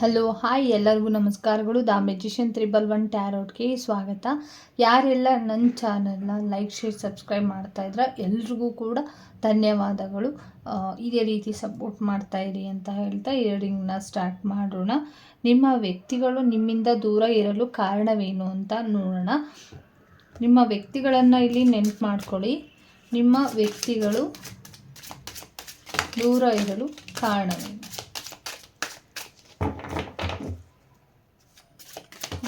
Hello, hi ಎಲ್ಲರಿಗೂ ನಮಸ್ಕಾರಗಳು. The magician triple one ಟ್ಯಾರೋಟ್ಗೆ ಸ್ವಾಗತ. ಯಾರೆಲ್ಲ ನನ್ನ ಚಾನಲ್ನ ಲೈಕ್, ಶೇರ್, ಸಬ್ಸ್ಕ್ರೈಬ್ ಮಾಡ್ತಾ ಇದ್ರ, ಎಲ್ರಿಗೂ ಕೂಡ ಧನ್ಯವಾದಗಳು. ಇದೇ ರೀತಿ ಸಪೋರ್ಟ್ ಮಾಡ್ತಾ ಇರಿ ಅಂತ ಹೇಳ್ತಾ ಇಯರಿಂಗ್ನ ಸ್ಟಾರ್ಟ್ ಮಾಡೋಣ. ನಿಮ್ಮ ವ್ಯಕ್ತಿಗಳು ನಿಮ್ಮಿಂದ ದೂರ ಇರಲು ಕಾರಣವೇನು ಅಂತ ನೋಡೋಣ. ನಿಮ್ಮ ವ್ಯಕ್ತಿಗಳನ್ನು ಇಲ್ಲಿ ನೆನ್ಪು ಮಾಡ್ಕೊಳ್ಳಿ. ನಿಮ್ಮ ವ್ಯಕ್ತಿಗಳು ದೂರ ಇರಲು ಕಾರಣವೇನು?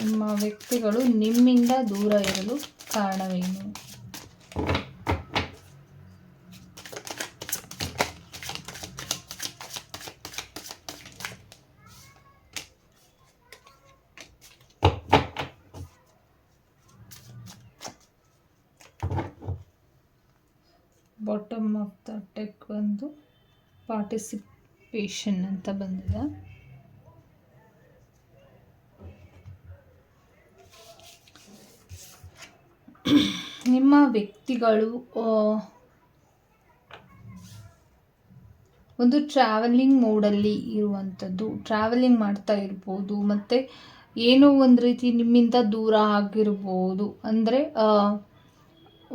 ನಿಮ್ಮ ವ್ಯಕ್ತಿಗಳು ನಿಮ್ಮಿಂದ ದೂರ ಇರಲು ಕಾರಣವೇನು? ಬಾಟಮ್ ಆಫ್ ದ ಟೆಕ್ ಒಂದು ಪಾರ್ಟಿಸಿಪೇಷನ್ ಅಂತ ಬಂದಿದೆ. ವ್ಯಕ್ತಿಗಳು ಒಂದು ಟ್ರಾವೆಲಿಂಗ್ ಮೋಡಲ್ಲಿ ಇರುವಂಥದ್ದು ಟ್ರಾವೆಲಿಂಗ್ ಮಾಡ್ತಾ ಇರ್ಬೋದು, ಮತ್ತು ಏನೋ ಒಂದು ರೀತಿ ನಿಮ್ಮಿಂದ ದೂರ ಆಗಿರ್ಬೋದು, ಅಂದರೆ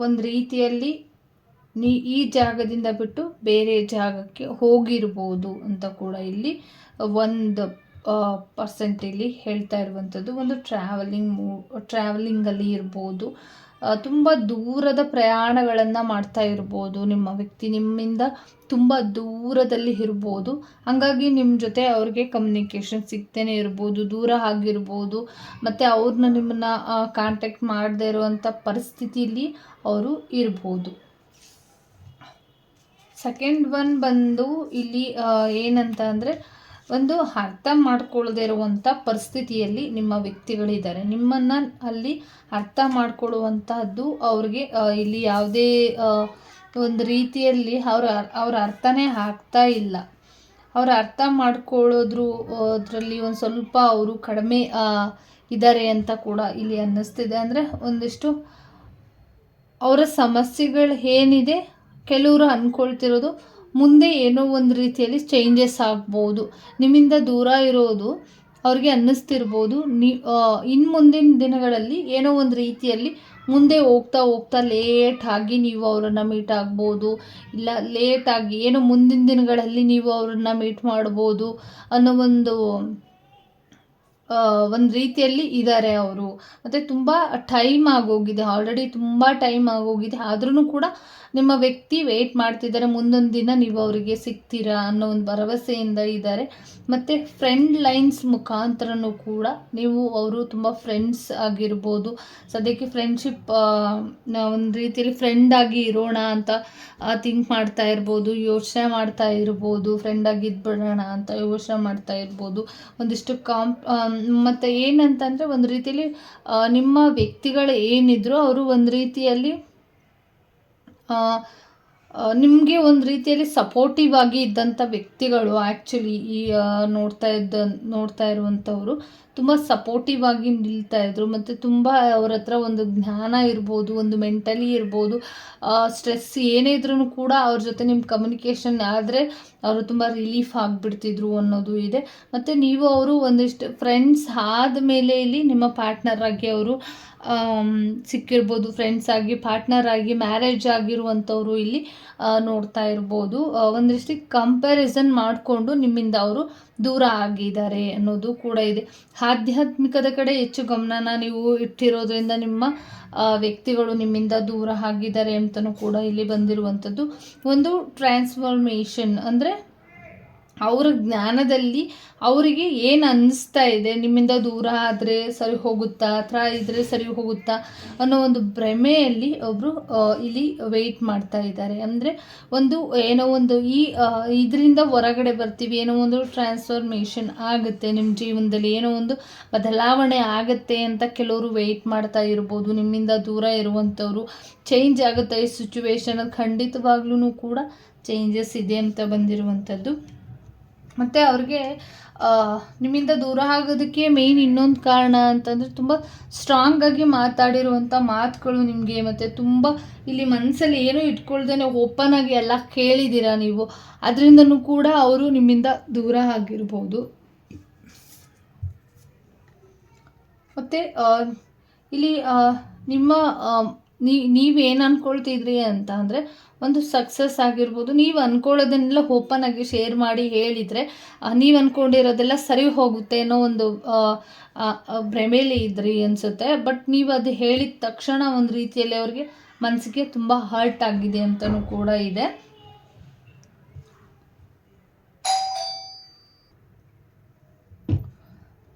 ಒಂದು ರೀತಿಯಲ್ಲಿ ನೀ ಈ ಜಾಗದಿಂದ ಬಿಟ್ಟು ಬೇರೆ ಜಾಗಕ್ಕೆ ಹೋಗಿರ್ಬೋದು ಅಂತ ಕೂಡ ಇಲ್ಲಿ ಒಂದು ಪರ್ಸೆಂಟ್ ಇಲ್ಲಿ ಹೇಳ್ತಾ ಇರುವಂಥದ್ದು, ಒಂದು ಟ್ರಾವೆಲಿಂಗ್ ಮೂ ಟ್ರಾವೆಲಿಂಗಲ್ಲಿ ಇರ್ಬೋದು. ತುಂಬ ದೂರದ ಪ್ರಯಾಣಗಳನ್ನು ಮಾಡ್ತಾ ಇರ್ಬೋದು. ನಿಮ್ಮ ವ್ಯಕ್ತಿ ನಿಮ್ಮಿಂದ ತುಂಬ ದೂರದಲ್ಲಿ ಇರ್ಬೋದು. ಹಾಗಾಗಿ ನಿಮ್ಮ ಜೊತೆ ಅವ್ರಿಗೆ ಕಮ್ಯುನಿಕೇಷನ್ ಸಿಗ್ತೇನೆ ಇರ್ಬೋದು, ದೂರ ಆಗಿರ್ಬೋದು. ಮತ್ತು ಅವ್ರನ್ನ ನಿಮ್ಮನ್ನ ಕಾಂಟ್ಯಾಕ್ಟ್ ಮಾಡದೇ ಇರುವಂಥ ಪರಿಸ್ಥಿತಿಯಲ್ಲಿ ಅವರು ಇರ್ಬೋದು. ಸೆಕೆಂಡ್ ಒನ್ ಬಂದು ಇಲ್ಲಿ ಏನಂತ ಅಂದರೆ ಒಂದು ಅರ್ಥ ಮಾಡ್ಕೊಳ್ಳದೇ ಇರುವಂಥ ಪರಿಸ್ಥಿತಿಯಲ್ಲಿ ನಿಮ್ಮ ವ್ಯಕ್ತಿಗಳಿದ್ದಾರೆ. ನಿಮ್ಮನ್ನು ಅಲ್ಲಿ ಅರ್ಥ ಮಾಡ್ಕೊಳ್ಳುವಂತಹದ್ದು ಅವ್ರಿಗೆ ಇಲ್ಲಿ ಯಾವುದೇ ಒಂದು ರೀತಿಯಲ್ಲಿ ಅವ್ರ ಅವ್ರ ಅರ್ಥನೇ ಆಗ್ತಾ ಇಲ್ಲ. ಅವ್ರ ಅರ್ಥ ಮಾಡ್ಕೊಳ್ಳೋದ್ರು, ಅದರಲ್ಲಿ ಒಂದು ಸ್ವಲ್ಪ ಅವರು ಕಡಿಮೆ ಇದ್ದಾರೆ ಅಂತ ಕೂಡ ಇಲ್ಲಿ ಅನ್ನಿಸ್ತಿದೆ. ಅಂದರೆ ಒಂದಿಷ್ಟು ಅವರ ಸಮಸ್ಯೆಗಳು ಏನಿದೆ, ಕೆಲವರು ಅಂದ್ಕೊಳ್ತಿರೋದು ಮುಂದೆ ಏನೋ ಒಂದು ರೀತಿಯಲ್ಲಿ ಚೇಂಜಸ್ ಆಗ್ಬೋದು. ನಿಮ್ಮಿಂದ ದೂರ ಇರೋದು ಅವ್ರಿಗೆ ಅನ್ನಿಸ್ತಿರ್ಬೋದು. ನೀ ಇನ್ನು ಮುಂದಿನ ದಿನಗಳಲ್ಲಿ ಏನೋ ಒಂದು ರೀತಿಯಲ್ಲಿ ಮುಂದೆ ಹೋಗ್ತಾ ಹೋಗ್ತಾ ಲೇಟಾಗಿ ನೀವು ಅವರನ್ನು ಮೀಟ್ ಆಗ್ಬೋದು. ಇಲ್ಲ ಲೇಟಾಗಿ ಏನೋ ಮುಂದಿನ ದಿನಗಳಲ್ಲಿ ನೀವು ಅವರನ್ನು ಮೀಟ್ ಮಾಡ್ಬೋದು ಅನ್ನೋ ಒಂದು ಒಂದು ರೀತಿಯಲ್ಲಿ ಇದ್ದಾರೆ ಅವರು. ಮತ್ತು ತುಂಬ ಟೈಮ್ ಆಗೋಗಿದೆ. ಆಲ್ರೆಡಿ ತುಂಬ ಟೈಮ್ ಆಗೋಗಿದೆ. ಆದ್ರೂ ಕೂಡ ನಿಮ್ಮ ವ್ಯಕ್ತಿ ವೆಯ್ಟ್ ಮಾಡ್ತಿದ್ದಾರೆ. ಮುಂದೊಂದು ದಿನ ನೀವು ಅವರಿಗೆ ಸಿಗ್ತೀರಾ ಅನ್ನೋ ಒಂದು ಭರವಸೆಯಿಂದ ಇದ್ದಾರೆ ಮತ್ತು ಫ್ರೆಂಡ್ ಲೈನ್ಸ್ ಮುಖಾಂತರನೂ ಕೂಡ ನೀವು ಅವರು ತುಂಬ ಫ್ರೆಂಡ್ಸ್ ಆಗಿರ್ಬೋದು. ಸದ್ಯಕ್ಕೆ ಫ್ರೆಂಡ್ಶಿಪ್ ಒಂದು ರೀತಿಯಲ್ಲಿ ಫ್ರೆಂಡ್ ಆಗಿ ಇರೋಣ ಅಂತ ಥಿಂಕ್ ಮಾಡ್ತಾ ಇರ್ಬೋದು. ಯೋಚನೆ ಮಾಡ್ತಾ ಇರ್ಬೋದು. ಫ್ರೆಂಡ್ ಆಗಿ ಇದ್ಬಿಡೋಣ ಅಂತ ಯೋಚನೆ ಮಾಡ್ತಾ ಇರ್ಬೋದು. ಒಂದಿಷ್ಟು ಕಾಂಪ್ ಮತ್ತು ಏನಂತಂದರೆ ಒಂದು ರೀತಿಯಲ್ಲಿ ನಿಮ್ಮ ವ್ಯಕ್ತಿಗಳು ಏನಿದ್ರು ಅವರು ಒಂದು ರೀತಿಯಲ್ಲಿ ನಿಮಗೆ ಒಂದು ರೀತಿಯಲ್ಲಿ ಸಪೋರ್ಟಿವ್ ಆಗಿ ಇದ್ದಂಥ ವ್ಯಕ್ತಿಗಳು ಆ್ಯಕ್ಚುಲಿ ಈ ನೋಡ್ತಾ ಇದ್ದ, ನೋಡ್ತಾ ಇರುವಂಥವ್ರು ತುಂಬ ಸಪೋರ್ಟಿವ್ ಆಗಿ ನಿಲ್ತಾ ಇದ್ರು. ಮತ್ತು ತುಂಬ ಅವ್ರ ಹತ್ರ ಒಂದು ಜ್ಞಾನ ಇರ್ಬೋದು, ಒಂದು ಮೆಂಟಲಿ ಇರ್ಬೋದು. ಸ್ಟ್ರೆಸ್ ಏನೇ ಇದ್ರೂ ಕೂಡ ಅವ್ರ ಜೊತೆ ನಿಮ್ಮ ಕಮ್ಯುನಿಕೇಷನ್ ಆದರೆ ಅವರು ತುಂಬ ರಿಲೀಫ್ ಆಗಿಬಿಡ್ತಿದ್ರು ಅನ್ನೋದು ಇದೆ. ಮತ್ತು ನೀವು ಅವರು ಒಂದಿಷ್ಟು ಫ್ರೆಂಡ್ಸ್ ಆದಮೇಲೆ ಇಲ್ಲಿ ನಿಮ್ಮ ಪಾರ್ಟ್ನರ್ ಆಗಿ ಅವರು ಸಿಕ್ಕಿರ್ಬೋದು. ಫ್ರೆಂಡ್ಸ್ ಆಗಿ ಪಾರ್ಟ್ನರ್ ಆಗಿ ಮ್ಯಾರೇಜ್ ಆಗಿರುವಂಥವ್ರು ಇಲ್ಲಿ ನೋಡ್ತಾ ಇರ್ಬೋದು. ಒಂದಿಷ್ಟು ಕಂಪ್ಯಾರಿಸನ್ ಮಾಡಿಕೊಂಡು ನಿಮ್ಮಿಂದ ಅವರು ದೂರ ಆಗಿದ್ದಾರೆ ಅನ್ನೋದು ಕೂಡ ಇದೆ. ಆಧ್ಯಾತ್ಮಿಕದ ಕಡೆ ಹೆಚ್ಚು ಗಮನನ ನೀವು ಇಟ್ಟಿರೋದ್ರಿಂದ ನಿಮ್ಮ ವ್ಯಕ್ತಿಗಳು ನಿಮ್ಮಿಂದ ದೂರ ಆಗಿದ್ದಾರೆ ಅಂತಲೂ ಕೂಡ ಇಲ್ಲಿ ಬಂದಿರುವಂಥದ್ದು. ಒಂದು ಟ್ರಾನ್ಸ್ಫಾರ್ಮೇಷನ್ ಅಂದರೆ ಅವರ ಜ್ಞಾನದಲ್ಲಿ ಅವರಿಗೆ ಏನು ಅನ್ನಿಸ್ತಾ ಇದೆ? ನಿಮ್ಮಿಂದ ದೂರ ಆದರೆ ಸರಿ ಹೋಗುತ್ತಾ? ಹತ್ರ ಇದ್ದರೆ ಸರಿ ಹೋಗುತ್ತಾ? ಅನ್ನೋ ಒಂದು ಭ್ರಮೆಯಲ್ಲಿ ಒಬ್ಬರು ಇಲ್ಲಿ ವೆಯ್ಟ್ ಮಾಡ್ತಾ ಇದ್ದಾರೆ. ಅಂದರೆ ಒಂದು ಏನೋ ಒಂದು ಈ ಇದರಿಂದ ಹೊರಗಡೆ ಬರ್ತೀವಿ, ಏನೋ ಒಂದು ಟ್ರಾನ್ಸ್ಫಾರ್ಮೇಷನ್ ಆಗುತ್ತೆ ನಿಮ್ಮ ಜೀವನದಲ್ಲಿ, ಏನೋ ಒಂದು ಬದಲಾವಣೆ ಆಗುತ್ತೆ ಅಂತ ಕೆಲವರು ವೆಯ್ಟ್ ಮಾಡ್ತಾ ಇರ್ಬೋದು, ನಿಮ್ಮಿಂದ ದೂರ ಇರುವಂಥವ್ರು. ಚೇಂಜ್ ಆಗುತ್ತೆ, ಈ ಸಿಚುವೇಶನಲ್ಲಿ ಖಂಡಿತವಾಗ್ಲೂ ಕೂಡ ಚೇಂಜಸ್ ಇದೆ ಅಂತ ಬಂದಿರುವಂಥದ್ದು. ಮತ್ತು ಅವ್ರಿಗೆ ನಿಮ್ಮಿಂದ ದೂರ ಆಗೋದಕ್ಕೆ ಮೇಯ್ನ್ ಇನ್ನೊಂದು ಕಾರಣ ಅಂತಂದರೆ ತುಂಬ ಸ್ಟ್ರಾಂಗಾಗಿ ಮಾತಾಡಿರುವಂಥ ಮಾತುಗಳು ನಿಮಗೆ, ಮತ್ತು ತುಂಬ ಇಲ್ಲಿ ಮನಸ್ಸಲ್ಲಿ ಏನೂ ಇಟ್ಕೊಳ್ದೇ ಓಪನ್ ಆಗಿ ಎಲ್ಲ ಕೇಳಿದ್ದೀರಾ ನೀವು? ಅದರಿಂದನೂ ಕೂಡ ಅವರು ನಿಮ್ಮಿಂದ ದೂರ ಆಗಿರ್ಬೋದು. ಮತ್ತು ಇಲ್ಲಿ ನಿಮ್ಮ ನೀ ಏನು ಅಂದ್ಕೊಳ್ತಿದ್ರಿ ಅಂತ ಅಂದರೆ ಒಂದು ಸಕ್ಸಸ್ ಆಗಿರ್ಬೋದು. ನೀವು ಅಂದ್ಕೊಳ್ಳೋದನ್ನೆಲ್ಲ ಓಪನ್ ಆಗಿ ಶೇರ್ ಮಾಡಿ ಹೇಳಿದರೆ ನೀವು ಅಂದ್ಕೊಂಡಿರೋದೆಲ್ಲ ಸರಿ ಹೋಗುತ್ತೆ ಅನ್ನೋ ಒಂದು ಭ್ರಮೇಲಿ ಇದ್ರಿ ಅನಿಸುತ್ತೆ. ಬಟ್ ನೀವು ಅದು ಹೇಳಿದ ತಕ್ಷಣ ಒಂದು ರೀತಿಯಲ್ಲಿ ಅವ್ರಿಗೆ ಮನಸ್ಸಿಗೆ ತುಂಬ ಹರ್ಟ್ ಆಗಿದೆ ಅಂತಲೂ ಕೂಡ ಇದೆ.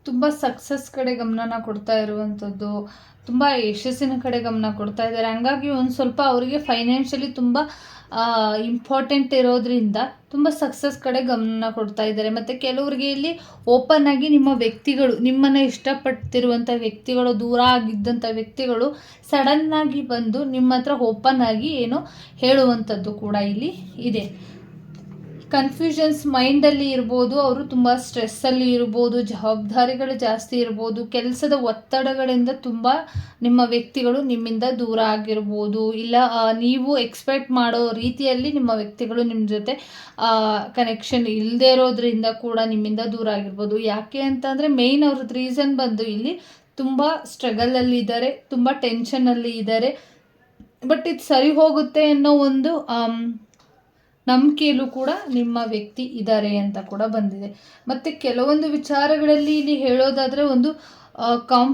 ತುಂಬ ಸಕ್ಸಸ್ ಕಡೆ ಗಮನನ ಕೊಡ್ತಾ ಇರುವಂಥದ್ದು ತುಂಬ ಯಶಸ್ಸಿನ ಕಡೆ ಗಮನ ಕೊಡ್ತಾ ಇದ್ದಾರೆ. ಹಂಗಾಗಿ ಒಂದು ಸ್ವಲ್ಪ ಅವರಿಗೆ ಫೈನಾನ್ಷಿಯಲಿ ತುಂಬ ಇಂಪಾರ್ಟೆಂಟ್ ಇರೋದ್ರಿಂದ ತುಂಬ ಸಕ್ಸಸ್ ಕಡೆ ಗಮನ ಕೊಡ್ತಾ ಇದ್ದಾರೆ. ಮತ್ತು ಕೆಲವರಿಗೆ ಇಲ್ಲಿ ಓಪನ್ ಆಗಿ ನಿಮ್ಮ ವ್ಯಕ್ತಿಗಳು, ನಿಮ್ಮನ್ನು ಇಷ್ಟಪಡ್ತಿರುವಂಥ ವ್ಯಕ್ತಿಗಳು, ದೂರ ಆಗಿದ್ದಂಥ ವ್ಯಕ್ತಿಗಳು ಸಡನ್ನಾಗಿ ಬಂದು ನಿಮ್ಮ ಹತ್ರ ಓಪನ್ ಆಗಿ ಏನೋ ಹೇಳುವಂಥದ್ದು ಕೂಡ ಇಲ್ಲಿ ಇದೆ. ಕನ್ಫ್ಯೂಷನ್ಸ್ ಮೈಂಡಲ್ಲಿ ಇರ್ಬೋದು, ಅವರು ತುಂಬ ಸ್ಟ್ರೆಸ್ಸಲ್ಲಿ ಇರ್ಬೋದು, ಜವಾಬ್ದಾರಿಗಳು ಜಾಸ್ತಿ ಇರ್ಬೋದು, ಕೆಲಸದ ಒತ್ತಡಗಳಿಂದ ತುಂಬ ನಿಮ್ಮ ವ್ಯಕ್ತಿಗಳು ನಿಮ್ಮಿಂದ ದೂರ ಆಗಿರ್ಬೋದು. ಇಲ್ಲ ನೀವು ಎಕ್ಸ್ಪೆಕ್ಟ್ ಮಾಡೋ ರೀತಿಯಲ್ಲಿ ನಿಮ್ಮ ವ್ಯಕ್ತಿಗಳು ನಿಮ್ಮ ಜೊತೆ ಕನೆಕ್ಷನ್ ಇಲ್ಲದೆ ಇರೋದ್ರಿಂದ ಕೂಡ ನಿಮ್ಮಿಂದ ದೂರ ಆಗಿರ್ಬೋದು. ಯಾಕೆ ಅಂತಂದರೆ ಮೇಯ್ನ್ ಅವ್ರದ್ದು ರೀಸನ್ ಬಂದು ಇಲ್ಲಿ ತುಂಬ ಸ್ಟ್ರಗಲಲ್ಲಿ ಇದ್ದಾರೆ, ತುಂಬ ಟೆನ್ಷನಲ್ಲಿ ಇದ್ದಾರೆ. ಬಟ್ ಇದು ಸರಿ ಹೋಗುತ್ತೆ ಅನ್ನೋ ಒಂದು ನಂಬಿಕೆಯಲ್ಲೂ ಕೂಡ ನಿಮ್ಮ ವ್ಯಕ್ತಿ ಇದ್ದಾರೆ ಅಂತ ಕೂಡ ಬಂದಿದೆ. ಮತ್ತು ಕೆಲವೊಂದು ವಿಚಾರಗಳಲ್ಲಿ ಇಲ್ಲಿ ಹೇಳೋದಾದರೆ ಒಂದು ಕಾಂ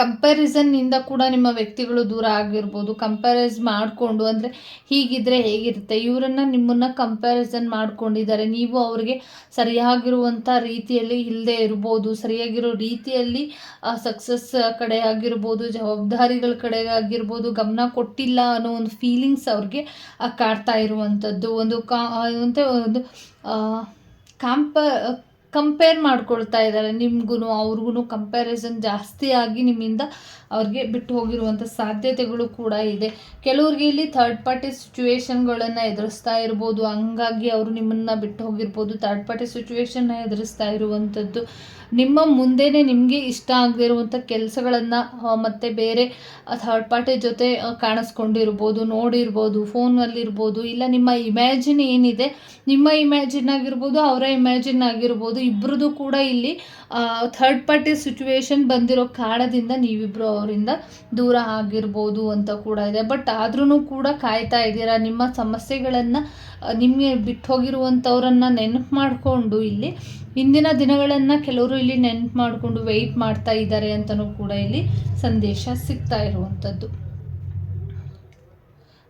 ಕಂಪ್ಯಾರಿಸನ್ನಿಂದ ಕೂಡ ನಿಮ್ಮ ವ್ಯಕ್ತಿಗಳು ದೂರ ಆಗಿರ್ಬೋದು. ಕಂಪ್ಯಾರೈಸ್ ಮಾಡಿಕೊಂಡು ಅಂದರೆ ಹೀಗಿದ್ರೆ ಹೇಗಿರುತ್ತೆ? ಇವರನ್ನು ನಿಮ್ಮನ್ನು ಕಂಪ್ಯಾರಿಸನ್ ಮಾಡಿಕೊಂಡಿದ್ದಾರೆ. ನೀವು ಅವರಿಗೆ ಸರಿಯಾಗಿರುವಂಥ ರೀತಿಯಲ್ಲಿ ಇಲ್ಲದೆ ಇರ್ಬೋದು. ಸರಿಯಾಗಿರೋ ರೀತಿಯಲ್ಲಿ ಸಕ್ಸಸ್ ಕಡೆ ಆಗಿರ್ಬೋದು, ಜವಾಬ್ದಾರಿಗಳ ಕಡೆ ಆಗಿರ್ಬೋದು, ಗಮನ ಕೊಟ್ಟಿಲ್ಲ ಅನ್ನೋ ಒಂದು ಫೀಲಿಂಗ್ಸ್ ಅವ್ರಿಗೆ ಕಾಡ್ತಾ ಇರುವಂಥದ್ದು ಒಂದು ಕಾ ಒಂದು ಕಾಂಪ ಕಂಪೇರ್ ಮಾಡ್ಕೊಳ್ತಾ ಇದ್ದಾರೆ. ನಿಮ್ಗೂ ಅವ್ರಿಗೂ ಕಂಪ್ಯಾರಿಸನ್ ಜಾಸ್ತಿ ಆಗಿ ನಿಮ್ಮಿಂದ ಅವ್ರಿಗೆ ಬಿಟ್ಟು ಹೋಗಿರುವಂಥ ಸಾಧ್ಯತೆಗಳು ಕೂಡ ಇದೆ. ಕೆಲವ್ರಿಗೆ ಇಲ್ಲಿ ಥರ್ಡ್ ಪಾರ್ಟಿ ಸಿಚುವೇಶನ್ಗಳನ್ನು ಎದುರಿಸ್ತಾ ಇರ್ಬೋದು. ಹಂಗಾಗಿ ಅವರು ನಿಮ್ಮನ್ನು ಬಿಟ್ಟು ಹೋಗಿರ್ಬೋದು. ಥರ್ಡ್ ಪಾರ್ಟಿ ಸಿಚುವೇಶನ್ನ ಎದುರಿಸ್ತಾ ಇರುವಂಥದ್ದು ನಿಮ್ಮ ಮುಂದೆನೇ ನಿಮಗೆ ಇಷ್ಟ ಆಗದೇ ಇರುವಂಥ ಕೆಲಸಗಳನ್ನು ಮತ್ತು ಬೇರೆ ಥರ್ಡ್ ಪಾರ್ಟಿ ಜೊತೆ ಕಾಣಿಸ್ಕೊಂಡಿರ್ಬೋದು, ನೋಡಿರ್ಬೋದು, ಫೋನಲ್ಲಿರ್ಬೋದು, ಇಲ್ಲ ನಿಮ್ಮ ಇಮ್ಯಾಜಿನ್ ಏನಿದೆ, ನಿಮ್ಮ ಇಮ್ಯಾಜಿನ್ ಆಗಿರ್ಬೋದು, ಅವರ ಇಮ್ಯಾಜಿನ್ ಆಗಿರ್ಬೋದು ಇಬ್ಬರದು ಕೂಡ ಇಲ್ಲಿ ಥರ್ಡ್ ಪಾರ್ಟಿ ಸಿಚುವೇಶನ್ ಬಂದಿರೋ ಕಾರಣದಿಂದ ನೀವಿಬ್ಬರು ಅವರಿಂದ ದೂರ ಆಗಿರ್ಬೋದು ಅಂತ ಕೂಡ ಇದೆ. ಬಟ್ ಆದ್ರೂ ಕೂಡ ಕಾಯ್ತಾ ಇದ್ದೀರಾ? ನಿಮ್ಮ ಸಮಸ್ಯೆಗಳನ್ನು ನಿಮಗೆ ಬಿಟ್ಟು ಹೋಗಿರುವಂಥವ್ರನ್ನ ನೆನಪು ಮಾಡಿಕೊಂಡು ಇಲ್ಲಿ, ಇಂದಿನ ದಿನಗಳನ್ನು ಕೆಲವರು ಇಲ್ಲಿ ನೆನಪು ಮಾಡಿಕೊಂಡು ವೆಯ್ಟ್ ಮಾಡ್ತಾ ಇದ್ದಾರೆ ಅಂತಲೂ ಕೂಡ ಇಲ್ಲಿ ಸಂದೇಶ ಸಿಗ್ತಾ ಇರುವಂಥದ್ದು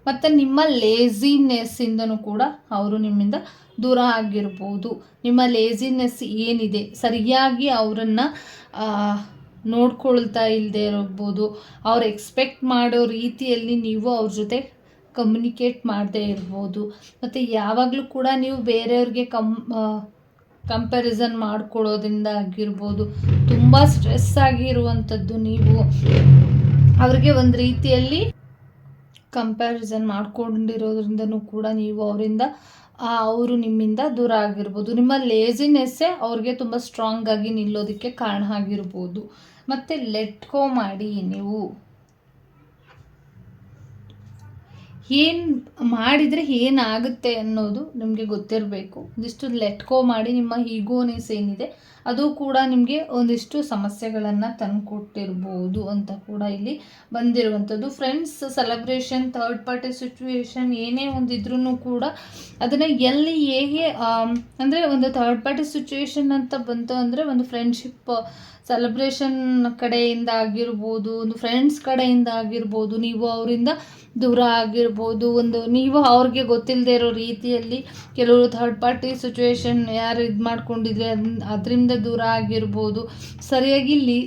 ಮತ್ತು ನಿಮ್ಮ ಲೇಸಿನೆಸ್ಸಿಂದನೂ ಕೂಡ ಅವರು ನಿಮ್ಮಿಂದ ದೂರ ಆಗಿರ್ಬೋದು. ನಿಮ್ಮ ಲೇಸಿನೆಸ್ ಏನಿದೆ? ಸರಿಯಾಗಿ ಅವರನ್ನು ನೋಡ್ಕೊಳ್ತಾ ಇಲ್ಲದೆ ಇರ್ಬೋದು. ಅವ್ರು ಎಕ್ಸ್ಪೆಕ್ಟ್ ಮಾಡೋ ರೀತಿಯಲ್ಲಿ ನೀವು ಅವ್ರ ಜೊತೆ ಕಮ್ಯುನಿಕೇಟ್ ಮಾಡದೇ ಇರ್ಬೋದು. ಮತ್ತು ಯಾವಾಗಲೂ ಕೂಡ ನೀವು ಬೇರೆಯವ್ರಿಗೆ ಕಮ್ ಕಂಪ್ಯಾರಿಸನ್ ಮಾಡ್ಕೊಳ್ಳೋದ್ರಿಂದ ಆಗಿರ್ಬೋದು. ತುಂಬ ಸ್ಟ್ರೆಸ್ ಆಗಿರುವಂಥದ್ದು ನೀವು. ಅವ್ರಿಗೆ ಒಂದು ರೀತಿಯಲ್ಲಿ ಕಂಪ್ಯಾರಿಸನ್ ಮಾಡ್ಕೊಂಡಿರೋದ್ರಿಂದನೂ ಕೂಡ ನೀವು ಅವರಿಂದ ಅವರು ನಿಮ್ಮಿಂದ ದೂರ ಆಗಿರ್ಬೋದು. ನಿಮ್ಮ ಲೇಸಿನೆಸ್ಸೇ ಅವ್ರಿಗೆ ತುಂಬ ಸ್ಟ್ರಾಂಗ್ ಆಗಿ ನಿಲ್ಲೋದಕ್ಕೆ ಕಾರಣ ಆಗಿರ್ಬೋದು. ಮತ್ತು ಲೆಟ್ಕೋ ಮಾಡಿ ನೀವು. ಏನು ಮಾಡಿದರೆ ಏನಾಗುತ್ತೆ ಅನ್ನೋದು ನಿಮಗೆ ಗೊತ್ತಿರಬೇಕು. ಒಂದಿಷ್ಟು ಲೆಟ್ಕೋ ಮಾಡಿ ನಿಮ್ಮ ಈಗೋನೆಸ್ ಏನಿದೆ, ಅದು ಕೂಡ ನಿಮಗೆ ಒಂದಿಷ್ಟು ಸಮಸ್ಯೆಗಳನ್ನು ತಂದುಕೊಟ್ಟಿರ್ಬೋದು ಅಂತ ಕೂಡ ಇಲ್ಲಿ ಬಂದಿರುವಂಥದ್ದು. Friends celebration third party situation ಏನೇ ಒಂದಿದ್ರೂ ಕೂಡ ಅದನ್ನು ಎಲ್ಲಿ ಹೇಗೆ ಅಂದರೆ ಒಂದು ಥರ್ಡ್ ಪಾರ್ಟಿ ಸಿಚುವೇಶನ್ ಅಂತ ಬಂತು ಅಂದರೆ ಒಂದು ಫ್ರೆಂಡ್ಶಿಪ್ ಸೆಲೆಬ್ರೇಷನ್ ಕಡೆಯಿಂದ ಆಗಿರ್ಬೋದು, ಒಂದು ಫ್ರೆಂಡ್ಸ್ ಕಡೆಯಿಂದ ಆಗಿರ್ಬೋದು, ನೀವು ಅವರಿಂದ ದೂರ ಆಗಿರ್ಬೋದು. ಒಂದು ನೀವು ಅವ್ರಿಗೆ ಗೊತ್ತಿಲ್ಲದೆ ಇರೋ ರೀತಿಯಲ್ಲಿ ಕೆಲವರು ಥರ್ಡ್ ಪಾರ್ಟಿ ಸಿಚುವೇಶನ್ ಯಾರು ಇದು ಮಾಡ್ಕೊಂಡಿದ್ರೆ ಅದರಿಂದ ದೂರ ಆಗಿರ್ಬೋದು. ಸರಿಯಾಗಿ ಲೀ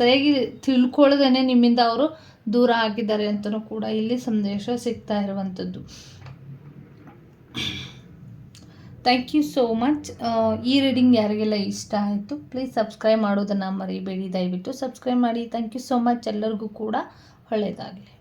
ಸರಿಯಾಗಿ ತಿಳ್ಕೊಳ್ಳೋದೇ ನಿಮ್ಮಿಂದ ಅವರು ದೂರ ಆಗಿದ್ದಾರೆ ಅಂತಲೂ ಕೂಡ ಇಲ್ಲಿ ಸಂದೇಶ ಸಿಗ್ತಾ ಇರುವಂಥದ್ದು. ಥ್ಯಾಂಕ್ ಯು ಸೋ ಮಚ್ ಈ ರೀಡಿಂಗ್ ಯಾರಿಗೆಲ್ಲ ಇಷ್ಟ ಆಯಿತು ಪ್ಲೀಸ್ ಸಬ್ಸ್ಕ್ರೈಬ್ ಮಾಡೋದನ್ನು ಮರಿಬೇಡಿ. ದಯವಿಟ್ಟು ಸಬ್ಸ್ಕ್ರೈಬ್ ಮಾಡಿ. ಥ್ಯಾಂಕ್ ಯು ಸೋ ಮಚ್ ಎಲ್ಲರಿಗೂ ಕೂಡ. ಒಳ್ಳೆಯದಾಗಲಿ